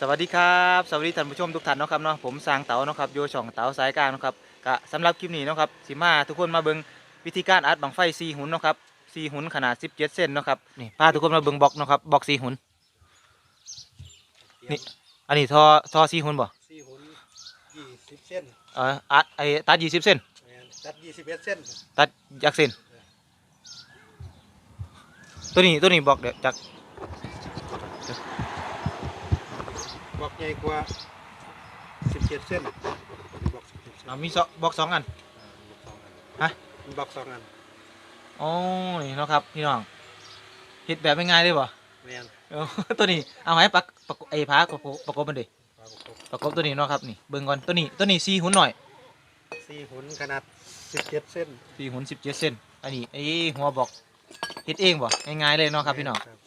สวัสดีครับสวัสดีท่านผู้ชมทุกท่านเนาะครับเนาะผมสร้างเต๋าเนาะครับโยช่องเต๋าสายกลางเนาะครับกะสำหรับคลิปนี้เนาะครับสิมาทุกคนมาเบิ่งวิธีการอัดบังไฟซีหุ่นเนาะครับซีหุ่นขนาด 17เซนเนาะครับนี่พาทุกคนมาเบิ่งบล็อกเนาะครับบล็อกซีหุ่นนี่อันนี้ท่อท่อซีหุ่นบ่สี่หุ่นยี่สิบเส้นเอ่ออัดไอ้ตัด20เซนแม่นจัดยี่สิบเอ็ดเส้นตัดจักเซนตัวนี้ตัวนี้บล็อกเดี๋ยวจัก บอกใหญ่กว่าสิบเจ็ดเส้นบอกสิบเจ็ดเส้นอ่ามีสองบล็อกสองอันอ่าบอกสองอัน ฮะ บอกสองอันอ๋อนี่เนาะครับพี่น้องเฮ็ดแบบไม่ง่ายเลยบ่แม่นเออ ตัวนี้เอาไว้ปักปักไอ้พาประกบประกบมันดิปลาประกบประกบตัวนี้เนาะครับนี่เบิ่งก่อนตัวนี้ตัวนี้สี่หุ่นหน่อยสี่หุ่นขนาดสิบเจ็ดเส้นสี่หุ่นสิบเจ็ดเซนอันนี้ไอ้หัวบอกเฮ็ดเองบ่ง่ายๆเลยเนาะครับพี่น้องครับ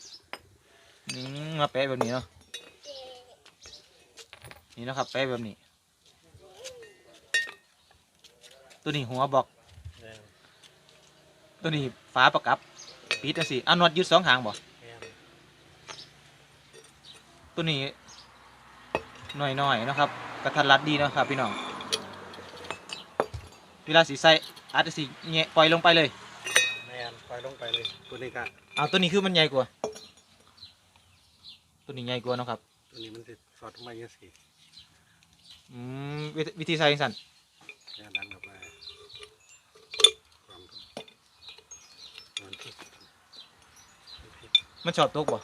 นี่มาแปะแบบนี้เนาะ นี่เนาะครับแปะแบบนี้ ตัวนี้หัวบอกแม่นตัวนี้ฝาประกับปิดจังซี่เอาน็อตยึดสองหางบ่แม่นตัวนี้หน่อยๆเนาะครับกระทัดรัดดีเนาะครับพี่น้องเวลาสีใส่อาจจะสีแงะปล่อยลงไปเลยแม่นปล่อยลงไปเลยตัวนี้ก็เอาตัวนี้คือมันใหญ่กว่า ตัวนี้ใหญ่กว่าเนาะครับ ตัวนี้มันสิสอดลงมาอย่างนี้สิ อืมวิธีวิธีใส่จังสั่นแม่นดันเข้าไปความมันที่มันชอบตกบ่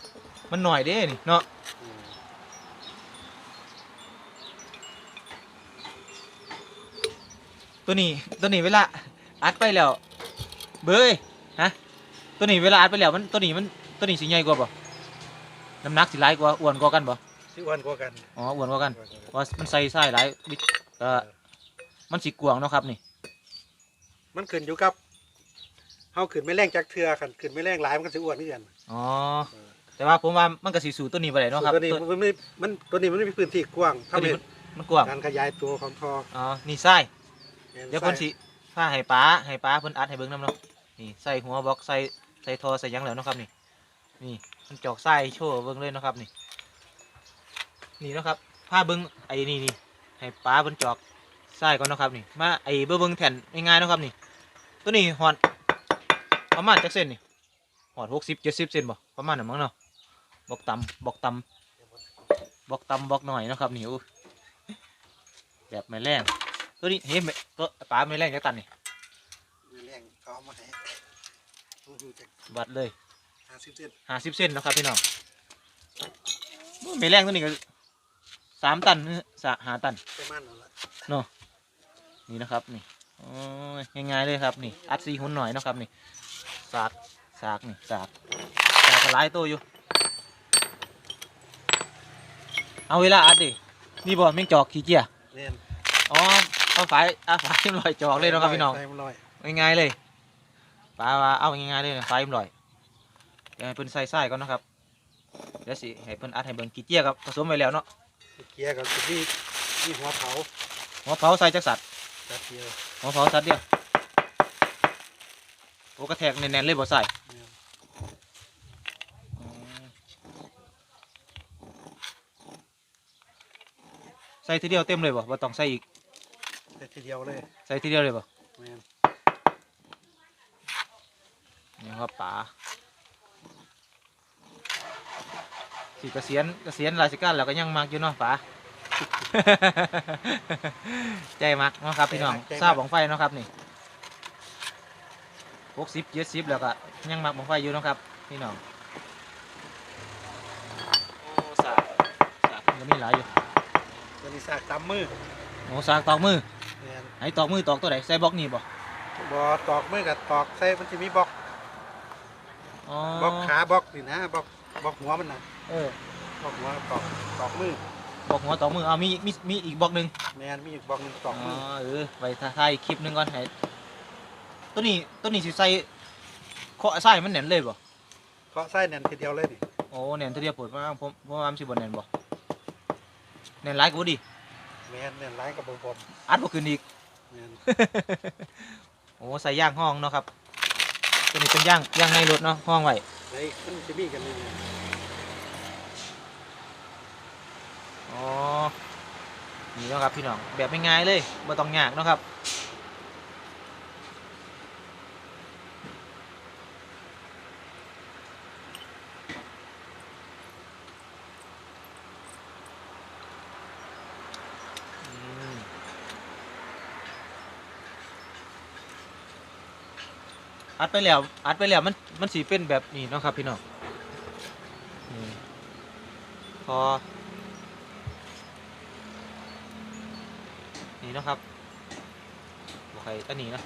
มันหน่อยเด้นี่เนาะอืมตัวนี้ตัวนี้เวลาอัดไปแล้ว เบยฮะตัวนี้เวลาอัดไปแล้วมันตัวนี้มันตัวนี้สิใหญ่กว่าบ่น้ำหนักสิหลายกว่าอ้วนกว่ากันบ่ สิอ้วนกว่ากัน อ๋ออ้วนกว่ากันอ้วนกว่ากันเพราะมันใส่ใส่หลายบิดเอ่อมันสิกวางเนาะครับนี่ มันขึ้นอยู่กับเฮาขึ้นไม่แรงจากเทือขันขึ้นไม่แรงหลายมันก็สิอ้วนนี่กันอ๋อ แต่ว่าผมว่ามันก็สิสู่ตัวนี้บ่ได้เนาะครับ ตัวนี้ตัวมันไม่มันตัวนี้มันไม่มีพื้นที่กว้างตัวทำให้นี้มันมันกว้างการขยายตัวของท่ออ๋อ นี่ใส่แม่นเดี๋ยวเพิ่นสิพาให้ป้าให้ป้าเพิ่นอัดให้เบิ่งนํเนาะนี่ใส่หัวบล็อกใส่ใส่ท่อใส่หยังแล้วเนาะครับนี่ นี่มันจอกใส่โชว์เบิ่งเลยเนาะครับนี่ นี่เนาะครับพาเบิ่งไอ้นี่นี่ให้ป้าเพิ่นจอกใส่ก่อนเนาะครับนี่มาไอ้เบิ่งเบิ่งแผ่นง่ายๆเนาะครับนี่ ตัวนี้หอดประมาณจักเส้นนี่หอด60 70เซนบ่ประมาณนั้นมั้งเนาะบอกต่ำบอกต่ำบอกต่ำบอกหน่อยเนาะครับนี่อู้แบบไม่แรงตัวนี้เฮ้ยไม่ตัวป้าไม่แรงจักตันนี่ไม่แรงเขาเอามาให้โอ้โหจากวัดเลยห้าสิบเซนห้าสิบเซนเนาะครับพี่น้องไม่แรงตัวนี้ก็ สามตันสะหาตันประมาณนั้นละนี่นะครับนี่โอ้ยง่ายๆเลยครับนี่ อัดซีหุ่นหน่อยเนาะครับนี่สากสากนี่สากสากกระไลายตัวอยู่ เอาเวลาอัดดินี่บ่แม่งจอกขี้เกียจเน่นอ๋อเอาฝายเอาฝายลอยจอกเลยเนาะครับพี่น้อง ใส่มันลอยง่ายๆเลยปลาว่าเอาง่ายๆเลยนะไฟมันลอยเดี๋ยวให้เพิ่นใส่ไส้ก่อนนะครับเดี๋ยวสิให้เพิ่นอัดให้เบิ่งกี่เจี๊ยครับผสมไว้แล้วเนาะ เกียร์กับที่ที่หัวเผาหัวเผาใส่จักสัตว์จัดเดียวหัวเผาสัตว์เดียวโอ้กระแทกแน่นๆเลยบ่ใส่ใส่ทีเดียวเต็มเลยบ่บ่ต้องใส่อีกใส่ทีเดียวเลยใส่ทีเดียวเลยบ่แม่นนี่ครับป๋า สิเกษียณเกษียณราชการแล้วก็ยังมักอยู่เนาะป๋า ใจมักเนาะครับพี่น้องทราบของไฟเนาะครับนี่หกสิบเจ็ดสิบแล้วก็ยังมักของไฟอยู่เนาะครับพี่น้องโอ้สากสากมันก็มีหลายอยู่ตัวนี้สากตำมือโอ้สากตอกมือแม่นไอ้ตอกมือตอกตัวไหนใส่บล็อกนี่บ่บ่ตอกมือกับตอกใส่มันจะมีบล็อกอ๋อบล็อกขาบล็อกนี่นะบล็อก บล็อกหัวมันนะเออบล็อกหัวตอกตอกมือบอกหัวตอกมือเอามีมีมีอีกบล็อกหนึ่งแม่นมีอีกบล็อกหนึงตอกมือเออไปถ่ายคลิปหนึงก่อนให้ตัวนี้ตัวนี้สิใส่เคาะใส่มันแน่นเลยบ่เคาะไส้แน่นทีเดียวเลยนี่โอ้แน่นเทีเดียวปวดมากผมผมว่ามันสิบ่แน่นบ่แน่นหลายกูดิแม่นแน่นหลายกับบนบนอัดบ่ขึ้นอีกแม่นโอ้ใส่ย่างห้องเนาะครับัวนี้เป็นย่างย่างในรถเนาะห้องไว้ไอ้มันจะมีกันนี่อ๋อนี่นะครับพี่น้องแบบง่ายๆเลยไม่ต้องยากนะครับ อัดไปแล้วอัดไปแล้วมันมันสีเป็นแบบนี้เนาะครับพี่น้องนี่พอนี่เนาะครับบอกใครอันนี้นะ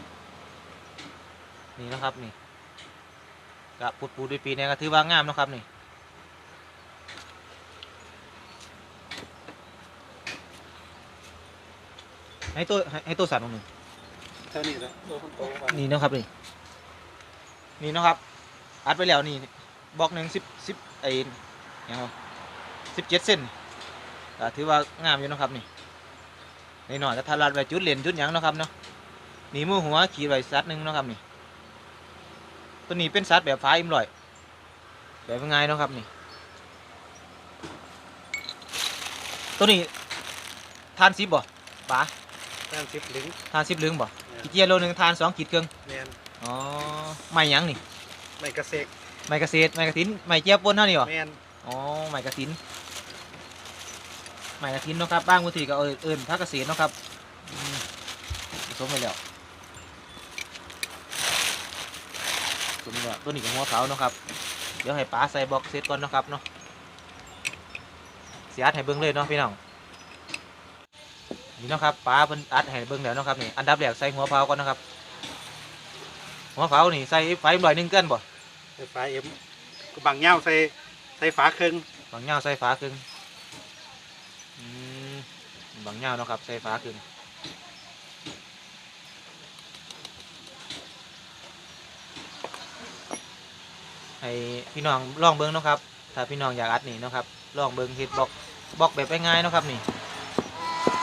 นี่เนาะครับนี่กะปูดปูด้วยปีเนี่ยก็ถือว่างามเนาะครับนี่ให้ตัวให้ให้ตัวสัตว์หนึ่งเท่านี้แหละตัวคนโตกว่านี่เนาะครับนี่ นี่เนาะครับ อัดไปแล้วนี่บล็อกหนึ่งสิบสิบไอ้ยังไงสิบเจ็ดเซนก็ถือว่างามอยู่เนาะครับนี่ในหน่อยก็ทารัดไว้จุดเหรียญจุดหยังเนาะครับเนาะนี่มือหัวขีดไว้ซัดหนึ่งเนาะครับนี่ตัวนี้เป็นซัดแบบฟ้าอิ่มลอยแบบง่ายเนาะครับนี่ ตัวนี้ทานซิบบ่ป๋าแต้มสิบลิงทานซิบลึงบ่แม่นกี่เกียร์โลหนึ่งทานสองขีดเครื่องแมน อ๋อไม่หยังนี่ไม่กระเซกไม้กระเซ็ดไม้กระถินไม้เจี๊ยบปนเท่านี้บ่แมนอ๋อไม้กระถินไม้กระถินเนาะครับบ้างบางทีก็เอิ้นเอิ้นพักเกษตรเนาะครับอืมผสมไปแล้วตัวนี้ก็ตัวนี้กับหัวเขาเนาะครับเดี๋ยวให้ป้าใส่บล็อกเซตก่อนเนาะครับเนาะเสียอัดให้เบิ้งเลยเนาะพี่น้องนี่เนาะครับป้าเพิ่นอัดให้เบิ้งแล้วเนาะครับนี่อันดับแรกใส่หัวเผาก่อนนะครับ หัวเผานี่ใส่ไฟลอยหนึ่งเกินบ่ไฟฟ้าเอ็มก็บังเง่าใส่ใส่ฝาเครื่องบางเงาใส่ฟ้าครึ่งอืมบางเงาเนาะครับ ใส่ฟ้าครึ่งให้พี่น้องลองเบิ้งเนาะครับ ถ้าพี่น้องอยากอัดนี่เนาะครับ ลองเบิ้งเฮ็ดบล็อกบล็อกแบบง่ายๆเนาะครับนี่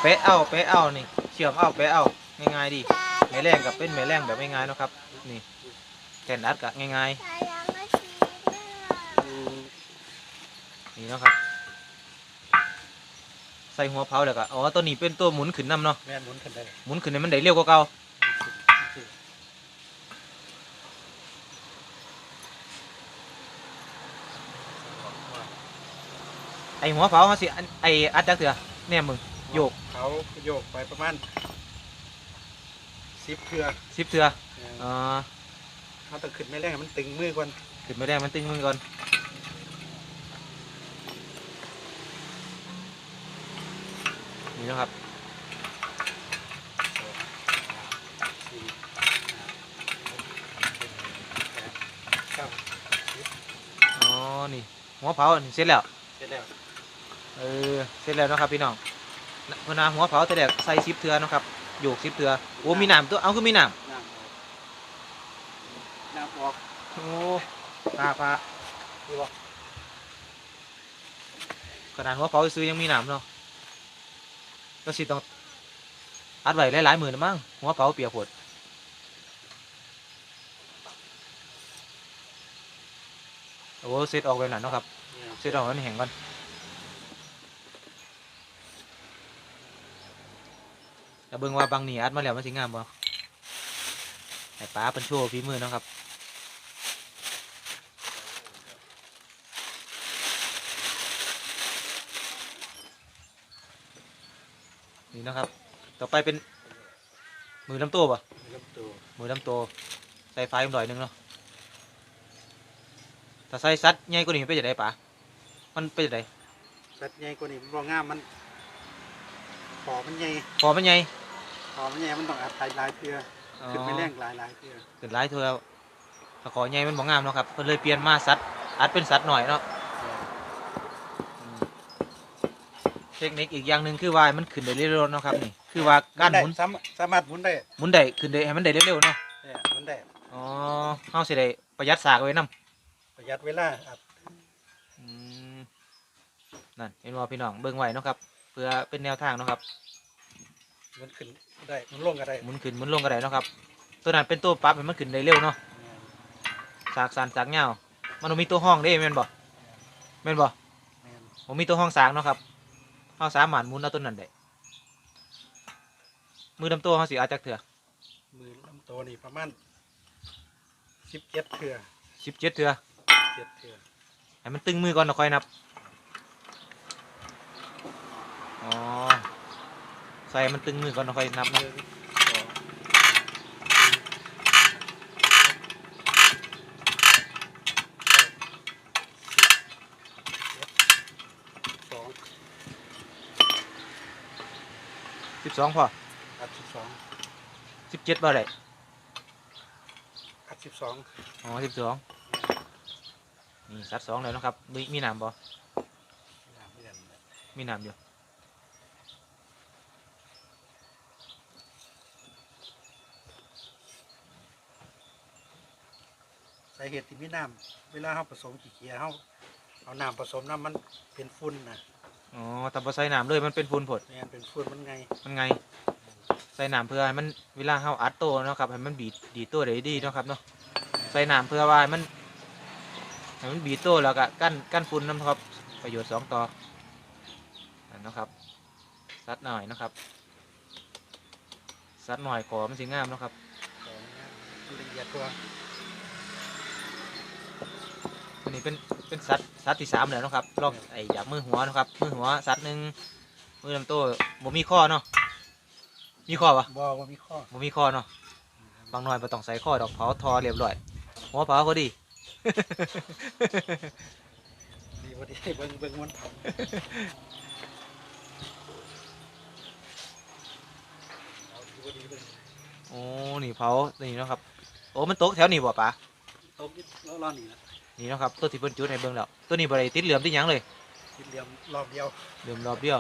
เป๊ะเอาเป๊ะเอานี่ เชื่อมเอาเป๊ะเอาง่ายๆดีแม่แรงกับเป็นแม่แรงแบบง่ายๆเนาะครับ นี่แทนอัดกับง่ายๆนี่เนาะครับ ใส่หัวเผาแล้วก็อ๋อตัวนี้เป็นตัวหมุนขึ้นนำเนาะแมนหมุนขึ้นได้หมุนขึ้นให้มันได้เร็วกว่าเก่าไอหัวเผาเขาสิอันไออัดจักเถื่อเนี่ยมึงโยกเขาโยกไปประมาณสิบเทือสิบเถื่อแม่น อ๋อเขาต้องขึ้นไม่แรงให้มันตึงมือก่อนขึ้นไม่ได้มันตึงมือก่อนนี่เนาะครับสี่ห้าหกเจ็ดแปดเก้าอ๋อนี่หัวเผานี่เสร็จแล้วเสร็จแล้วเออเสร็จแล้วเนาะครับพี่น้องนะเพนนาหัวเผาแต่แรกใส่ซิปเถื่อเนาะครับโยกซิปเถื่อโอ้มีน้ำตัวเอาคือมีน้ำน้ำออกน้ำออก โอ้ปลาปลาดูบ่ขนาดหัวเผาซื้อยังมีหนามเนาะก็สิต้องอัดไว้หลายๆหมื่นนะมั้งหัวเผาเปียกปวดโอ้เซตออกแบบนั้นเนาะครับเนี่ยเซตออกมันแห้งก่อนแต่เบิ่งว่าบางนี่อัดมาแล้วมันสิงามบ่ให้ป้าเป็นโชว์ฝีมือเนาะครับ นี่นะครับ ต่อไปเป็น มือลำตัวป่ะลำตัวมือลำตัวใส่ไฟมันหน่อยหนึงเนาะถ้าใส่ซัดใหญ่กว่านี้มันเป็นจะได้ปะมันเป็นจะได้สัตว์ใหญ่กว่านี้มันบ่งามมันขอมันใหญ่พอมันใหญ่ขอมันใหญ่มันต้องอัดหลายหลายเทือขึ้นไม่แรงหลายหลายเทือขึ้นหลายเท่าแล้วถ้าขอใหญ่มันบ่งามเนาะครับเพิ่นเลยเปลี่ยนมาซัดอัดเป็นซัดหน่อยเนาะอืม เทคนิคอีกอย่างหนึ่งคือว่าให้มันขึ้นได้เร็วๆเนาะครับนี่คือว่าการหมุนได้สามสามารถหมุนได้หมุนได้ขึ้นได้ให้มันได้เร็วๆเนาะเนี่ยหมุนได้อ๋อเฮาสิได้ประหยัดสากไว้นํประหยัดเวลาอัดอืมนั่นเห็นว่าพี่น้องเบิ่งไว้เนาะครับเพื่อเป็นแนวทางเนาะครับหมันขึ้นได้หมันลงก็ได้หมุนขึ้นหมุนลงก็ได้เนาะครับ ตัวนั้นเป็นตัวปรั๊บให้มันขึ้นได้เร็วเนาะเนี่ยสากสันสากเงาวมันบ่มีตัวห้องเด้แม่นบ่แม่นบ่แม่น ผมมีตัวห้องสากเนาะครับ เฮาสามารถหมุนเอาตัวนั้นได้มือลำตัวเขาสิอาจจักเถื่อมือลำตัวนี่ประมาณสิบเจ็ดเถื่อสิบเจ็ดเถื่อเจ็ดเถื่อให้มันตึงมือก่อนเราค่อยนับอ๋อใส่มันตึงมือก่อนเราค่อยนับหนะ นึ่งสองสอง สิบสองพออัดสิบสองสิบเจ็ดบ่ได้อัดสิบสองอ๋อสิบสองนี่สัดสองแล้วนะครับ มีมีน้ำบ่มีน้ำอยู่สาเหตุที่มีน้ำเวลาเราผสมขี้เกียจเราเอาน้ำผสมน้ำมันเป็นฝุ่นนะ อ๋อแต่พอใส่น้ำเลยมันเป็นฝุ่นผดแม่นเป็นฝุ่นมันไงมันไง ใส่น้ำเพื่อให้มันเวลาเขาอัดโตเนาะครับให้มันบีดดีดโตได้ดีเนาะครับเนาะใส่น้ำเพื่อว่าให้มันให้มันบีดโตแล้วก็กั้นกั้นฝุ่นน้ำครับ ประโยชน์สองต่อนั่นเนาะครับซัดหน่อยเนาะครับซัดหน่อยขอมันสิงามเนาะครับ ของละเอียดตัวตัวนี้เป็น เป็นซัดซัดที่สามแล้วเนาะครับลองไอ้จับมือหัวเนาะครับมือหัวซัดหนึ่งมือลำโตบ่มีข้อเนาะมีข้อปะบอว่ามีข้อบ่มีข้อเนาะบางหน่อยบ่ต้องใส่ข้อดอกเผาทอเรียบร้อยหัวเผาพอดี ดีพอดีเบิ่งเบิ่งมันทำเอาดีพอดีเบิ่งโอ้นี่เผานี่เนาะครับ โอ้มันตกแถวนี้บ่ปะตกนิดแล้วรอนี่นะ นี่เนาะครับตัวที่เพิ่นจุดให้เบิ่งแล้วตัวนี้บ่ได้ติดเหลือมติดหยังเลยคิดเหลี่ยมรอบเดียวเหลือมรอบเดียว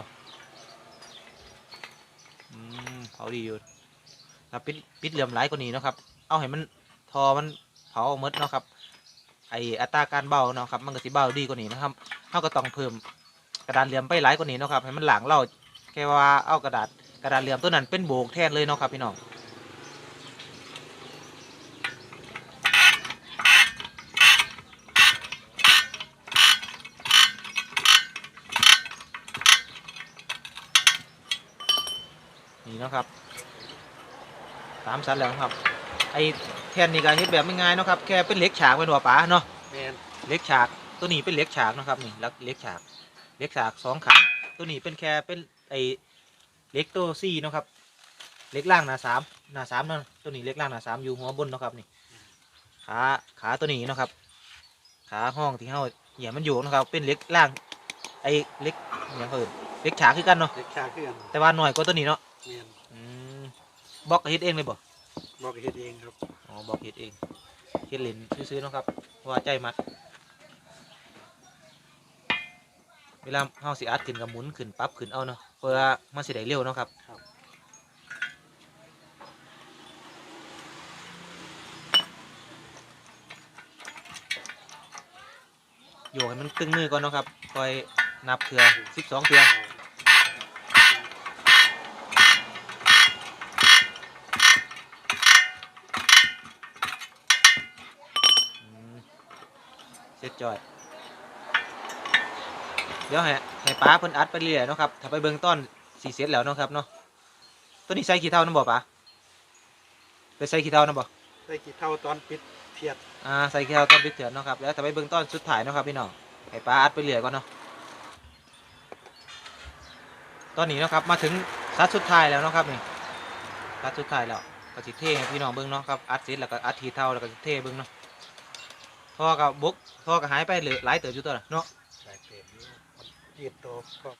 อืมเผาดีอยู่ถ้าปิดปิดเหลือมหลายกว่านี้เนาะครับ เอาให้มันทอมันเผาหมดเนาะครับ ไออัตราการเบาเนาะครับมันก็สิเบาดีกว่านี้นะครับเฮาก็ต้องเพิ่มกระดานเหลี่ยมไปหลายกว่านี้เนาะครับให้มันหลางเราแค่ว่าเอากระดาษกระดานเหลี่ยมตัวนั้นเป็นโบกแทนเลยเนาะครับพี่น้อง นี่เนาะครับสามชั้นแล้วนะครับ ไอ้แท่นนี่ก็เฮ็ดแบบไม่ง่ายเนาะครับ แค่เป็นเหล็กฉากเป็นหัวป๋าเนาะแมนเหล็กฉากตัวนี้เป็นเหล็กฉากเนาะครับนี่แล้วเหล็กฉากเหล็กฉากสองขางตัวนี้เป็นแค่เป็นไอ้เหล็กตัวซี่เนาะครับเหล็กล่างหนาสามหนาสามเนาะตัวนี้เหล็กล่างหนาสามอยู่หัวบนเนาะครับนี่ขาขาตัวนี้เนาะครับ ขาห้องที่เฮาเหยียบมันอยู่เนาะครับ เป็นเหล็กล่างไอ้เหล็กอหย่างเขาเอิ้นเหล็กฉากคือกันเนาะเด็กชาขึ้นแต่ว่าหน่อยกว่าตัวนี้เนาะแมนอืม บล็อกก็เฮ็ดเองเลยบ่บอกเฮ็ดเองครับอ๋อบอกเฮ็ดเองเฮ็ดเล่นซื้อๆเนาะครับเพราะว่าใจมัด เวลาเฮาสิอัดขึ้นกับหมุนขึ้นปรับขึ้นเอาเนาะเพื่อมันสิได้เร็วเนาะครับครับโยกให้มันตึงมือก่อนเนาะครับคอยนับเถื่อ12เถื่ออื สร็จจอยเดี๋ยวให้ให้ป้าเพิ่นอัดไปเรื่อยๆเนาะครับ ถ้าไปเบิ่งต้นสีเสร็จแล้วเนาะครับเนาะตัวนี้ใส่ขี้เท่านํบ่ป้าไปใส่ขี้เท่านํบ่ได้กี่เท่าตอนปิดเทียดอ่าใส่ขี้เท่าต้นพิเถื่อนเนาะครับแล้วถ้าไปเบิ่งต้นสุดท้ายเนาะครับพี่น้องให้ป้าอัดไปเรื่อยก่อนเนาะตอนนี้เนาะครับมาถึงซัดสุดท้ายแล้วเนาะครับนี่ซัดสุดท้ายแล้วก็สิเทให้พี่น้องเบิ่งเนาะครับอัดเสร็จแล้วก็อัดทีเท่าแล้วก็สิเทเบิ่งเนาะ ท่อกับบุกท่อก็หายไปเหลือหลายเติบอยู่ตัวละเนาะหลายเต็มอยู่มันยืดโตก็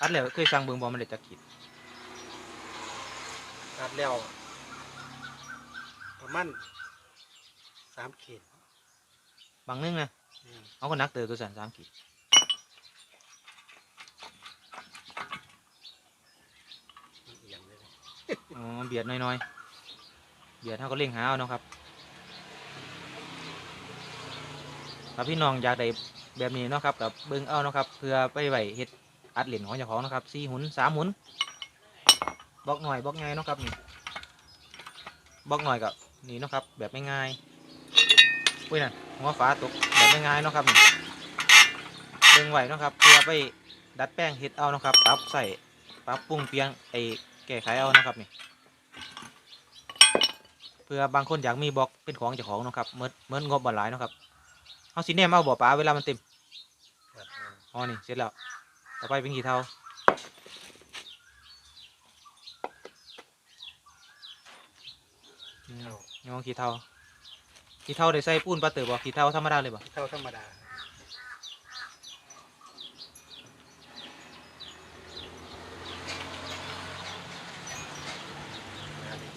อัดแล้วเคยสั่งเบิ่งบ่มันได้จักขีดตัดแล้วประมาณสามขีดบางนึงนะอืมเอาก็นักเติบตัวสั่นสามขีด มันเอียงเลยนะ อ๋อเบียดน้อยๆ เบียดเท่าก็เร่งหาเอาเนาะครับถ้าพี่น้องอยากได้แบบนี้เนาะครับกับเบิ่งเอาเนาะครับเพื่อไปไหวเฮ็ดอัดเหรียญของเจ้าของเนาะครับสี่หุนสามหุนบล็อกหน่อยบล็อกไงายเนาะครับนี่บล็อกหน่อยกับนี่เนาะครับ แบบไม่ง่ายอุ้ยนั่นหัวฟ้าตกแบบง่ายๆเนาะครับนี่เบิ่งไหวเนาะครับเพื่อไปดัดแป้งเฮ็ดเอาเนาะครับปรับใส่ปรับปรุงเปลี่ยงไอ แก้ไขเอานะครับนี่เพื่อบางคนอยากมีบล็อกเป็นของเจ้าของเนาะครับเหมือนเหมือนงบบ่หลายเนาะครับเฮาสิแนมเอาบ่ป้าเวลามันเต็มอ๋อนี่เสร็จแล้วต่อไปเป็นกี่เท่าอืมยองกี่เท่ากี่เท่าได้ใส่ปูนปลาเต๋อบอกกี่เท่าธรรมดาเลยบ่เท่าธรรมดา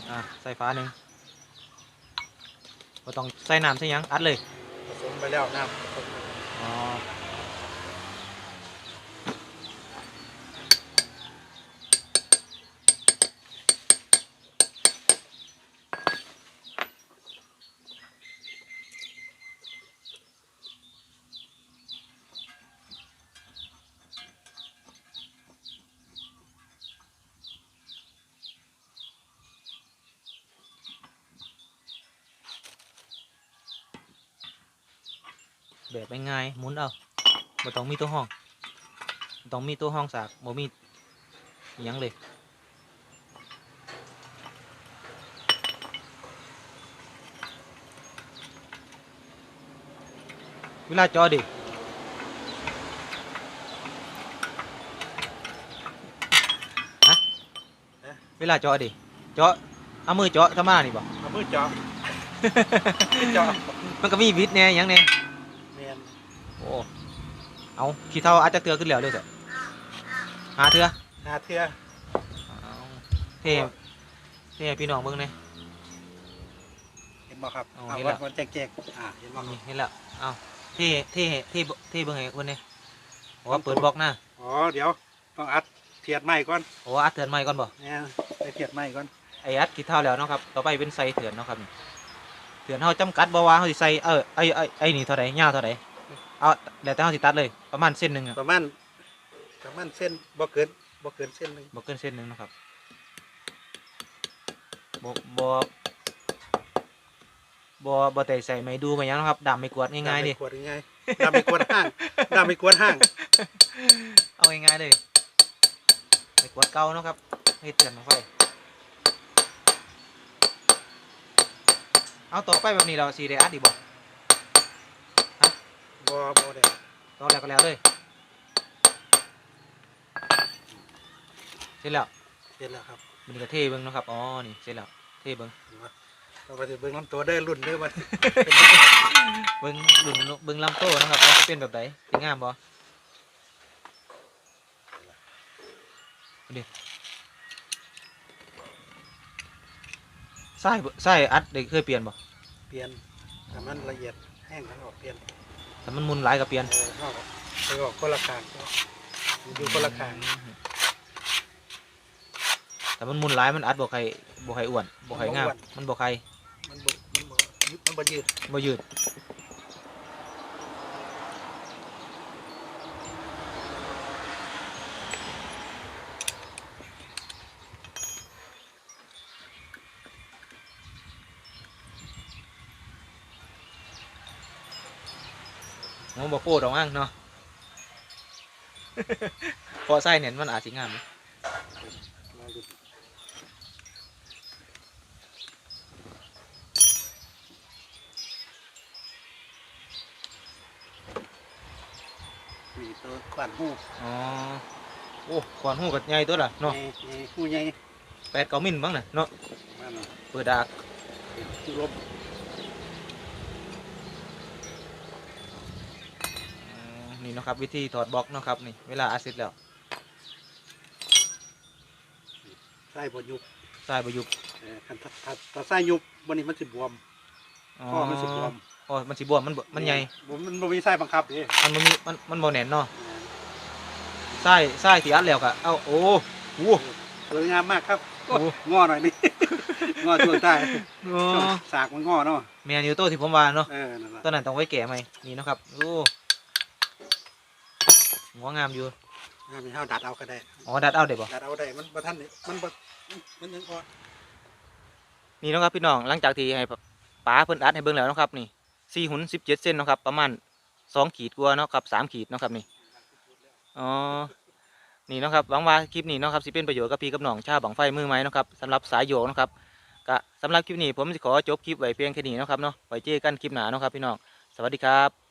อะใส่ฟ้าหนึ่งบ่ต้องใส่น้ำใส่หยังอัดเลยผสมไปแล้วน้ำผสมอ๋อ แบบง่ายๆหมุนเอาบ่ต้องมีตัวห้องบ่ต้องมีตัวห้องสากบ่มีอิหยังเลยเวลาจอดิฮะเวลาจอดิจอเอามือจอธรรมดานี่บ่เอามือเจาะมือเจาะมันก็มีวิทย์แหน่หยังแหน่เมียนโอ้ เอาขี้เท่าอาจจะเตือขึ้นแล้วเลยเถอะหาเถื่อหาเทือเอาเท่เท่ให้พี่น้องเบิ่งหน่อย เห็นบ่ครับเอาเอาเห็นวัแล้ดว วัดแจกๆอ่าเห็นบ่ครันี่บเห็นแล้วเอาเท่เท่เท่เท่เบิ่งให้คนนี้บอกว่าเปิดบล็อกหน้าอ๋อเดี๋ยวต้องอัดเทียดไม้ก่อนโอ้อัดเถื่อนใหม่ก่อนบ่เนี่ยไปเทียดไม้ก่อนไอ้อัดกี่เท่าแล้วเนาะครับต่อไปเป็นใส่เถื่อนเนาะครับนี่เถื่อนเฮาจำกัดบ่ว่าเฮาสิใส่เออไอ้ไอ้ไอ้นี่เท่าไหร่ยาวเท่าไหร่ เอาแล้วแต่เฮาสิตัดเลยประมาณเส้นหนึงอะประมาณประมาณเส้นบ่เกินบ่เกินเส้นหนึงบ่เกินเส้นหนึงเนาะครับบ่บ่บ่บ่ได้ใส่ไม้ดูไม้หยังเนาะครับดามไม่กวาดง่ายๆดิดำไม่กวดง่ายๆดำไม่กวดห้างดำไม่กวดห้าง เอาง่ายๆเลยไม้กวาดเก่าเนาะครับเฮ็ดเถื่อนมาไฟเอาต่อไปแบบนี้เราสิได้อัดอีกบ่ บ่บ่ได้ต่อแล้วก็แล้วเลยเสร็จแล้วเห็นแล้วครับมันก็เทเบิ่งเนาะครับอ๋อนี่เสร็จแล้วเทเบิ่งเราไปสิเบิ่งลำตัวได้อรุ่นเด้อมันเบิ่งดุนเบิ่งลำโต้นะครับว่าสิเป็นแบบไหนสิงามบ่ดิไส้บ่ไส้อัดได้เคยเปลี่ยนบ่เปลี่ยนแต่มันละเอียดแห้งทั้งออกเปลี่ยน แต่มันหมุนหลายก็เปลี่ยนเออเอาไปออกคนละข้างอยู่คนละข้างแต่มันหมุนหลายมันอัดบ่ใครบ่ใครอ้วนบ่ใครงามมันบ่ใครมันบ่มันบ่มันบ่ยืดบ่ยืด มันบ่โคตรออกอ่างเนาะพอไส้เนี่ยมันอาจสิงามนะมาดูมีตัวขวานหูอ๋อ โอ้ขวานหูกับใหญ่ตัวละเนาะใหญ่ใหญ่หูใหญ่แปดเก้ามิลบ้างน่ะเนาะมันเปิดดากคือลบ อืม นี่เนาะครับ วิธีถอดบล็อกเนาะครับนี่เวลาอาซิดแล้วไส้บ่ยุบทรายประยุกต์เออคันถ้าถ้าถ้าไส้ยุบวันนี้มันสิบวมอ๋อข้อมันสิบวมอ๋อมันสิบวมมันบ่มันใหญ่บ่มันบ่มีไส้บังคับเด้มันบ่มีมันมันบ่แน่นเนาะไส้ไส้ที่อัดแล้วก็เอาโอ้โห สวยงามมากครับโอ้งอหน่อยนี่ งอช่วงใต้โอ้ช่วงสากมันงอเนาะแมนยูโต้ที่ผมว่าเนาะเออนั่นล่ะตอนนั้นต้องไว้แก่ไหมนี่เนาะครับโอ้ หัวงามอยู่งามมีเฮาดัดเอาก็ได้อ๋อดัดเอาได้บ่ดัดเอาได้มันบ่ทันนี่มันบ่มันยังอ่อนนี่เนาะครับพี่น้องหลังจากที่ให้ป๋าเพิ่นอัดให้เบิ่งแล้วเนาะครับนี่สี่หุ่นสิบเจ็ดเซนเนาะครับ ประมาณสองขีดกว่าเนาะครับสามขีดเนาะครับนี่อ๋อนี่เนาะครับหวังว่าคลิปนี้เนาะครับสิเป็นประโยชน์กับพี่กับน้องชาวบังไฟมือไม้เนาะครับสำหรับสายโยกเนาะครับก็สำหรับคลิปนี้ผมจะขอจบคลิปไว้เพียงแค่นี้เนาะครับเนาะไว้เจอกันคลิปหน้าเนาะครับพี่น้องสวัสดีครับ